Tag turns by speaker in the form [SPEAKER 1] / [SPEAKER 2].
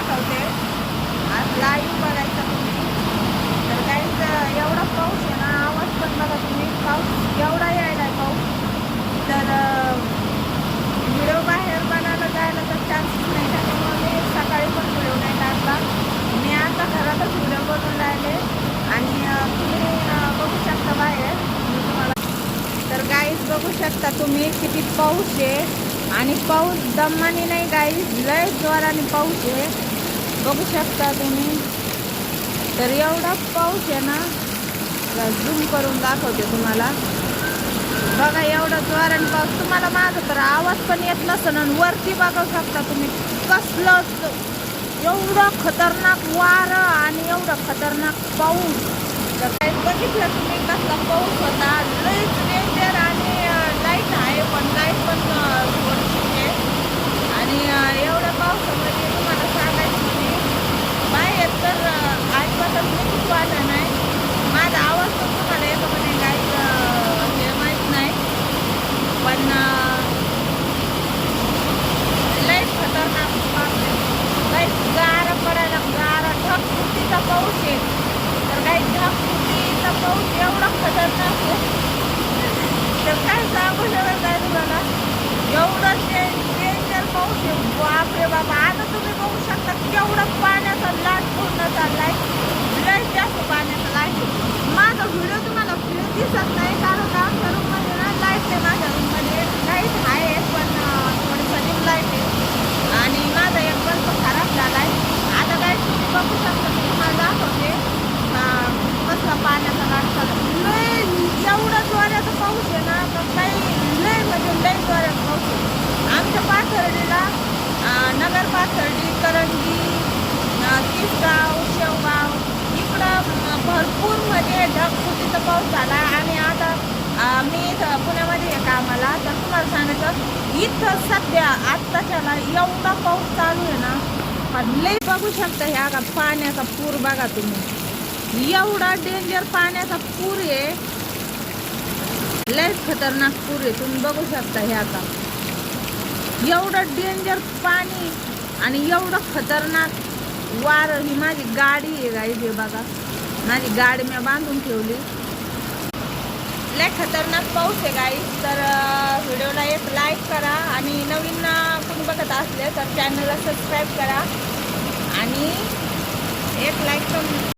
[SPEAKER 1] दाखवते आज लाईव्ह बघायचा तुम्ही. तर काहीच एवढा पाऊस आहे ना आवाज पण बघा तुम्ही. पाऊस एवढा यायला आहे पाऊस. तर व्हिडिओ बाहेर बनायला जायला तर चान्स नाही. त्याच्यामुळे मी सकाळी पण व्हिडिओ नाही टाकला. मी आता घरातच व्हिडिओ बनवून राहिले. आणि तुम्ही बघू शकता बाहेर. मी तुम्हाला तर गाईज बघू शकता तुम्ही किती पाऊस आहे. आणि पाऊस दमाने नाही गाईज लय जोराने पाऊस आहे. बघू शकता तुम्ही. तर एवढा पाऊस आहे ना झूम करून दाखवते तुम्हाला. बघा एवढा जोराने पाऊस. तुम्हाला माझा तर आवाज पण येत नसेल आणि वरती बघू शकता तुम्ही. कसलं एवढं खतरनाक वारं आणि एवढं खतरनाक पाऊस. तर काही बघितलं तुम्ही कसला पाऊस होता लईच डेंजर आणि लाइट आहे पण लाइट पण अं, थोडीशी आहे आणि अं, एवढ्या पावसामध्ये तुम्हाला सांगायचं म्हणजे बाहेर तर अं, अजिबातच निघूच वाटत नाही माझा आवाज पण तुम्हाला येतो म्हणे काही हे माहीत नाही पण अं, लईच खतरनाक पाऊस आहे लईच गारा पडायला गारा ढगफुटीचा पाऊस आहे तर काही ढगफुटीचा पाऊस एवढा खतरनाक आहे. तर काय सांगू शकत नाही तुम्हाला? एवढं डेंजर पाऊस आहे. बापरे बाबा आता तुम्ही बघू शकता केवढं पाण्याचा लाट पूर्ण चाललाय. लय जास्त पाण्याचा लाट माझा व्हिडिओ तुम्हाला फ्री दिसत नाही कारण आमच्या रूममध्ये ना लाइट आहे माझ्या रूममध्ये लाइट आहे पण थोडी थोडीसा डिम लाइट आहे. आणि माझा एक बल्ब खराब झाला आहे आता काय तुम्ही बघू शकता मी तुम्हाला दाखवते अं, कसला पाण्याचा लाट चालू लय एवढा जोराचा पाऊस आहे ना तर काही लय म्हणजे लय जोराचा पाऊस आहे आमच्या पाथर्डीला अं, नगर पाथर्डी करंजी अं, तिसगाव शेवगाव इकडं अं, भरपूर म्हणजे ढगफुटीचा पाऊस झाला आणि आता मी इथं पुण्यामध्ये आहे कामाला. तर तुम्हाला सांगायचं इथं सध्या आत्ताच्याला एवढा पाऊस चालू आहे ना पण लय बघू शकता ह्या का पाण्याचा पूर बघा तुम्ही. एवढा डेंजर पाण्याचा पूर आहे. लय खतरनाक पूर आहे. तुम्ही बघू शकता हे आता. एवढं डेंजर पाणी आणि एवढं खतरनाक वार ही माझी गाडी आहे गाडी हे बघा. माझी गाडी मी बांधून ठेवली. लय खतरनाक पाऊस आहे गाई तर व्हिडिओला एक लाईक करा आणि नवीन कोणी बघत असले तर चॅनलला सबस्क्राईब करा. आणि एक लाईक पण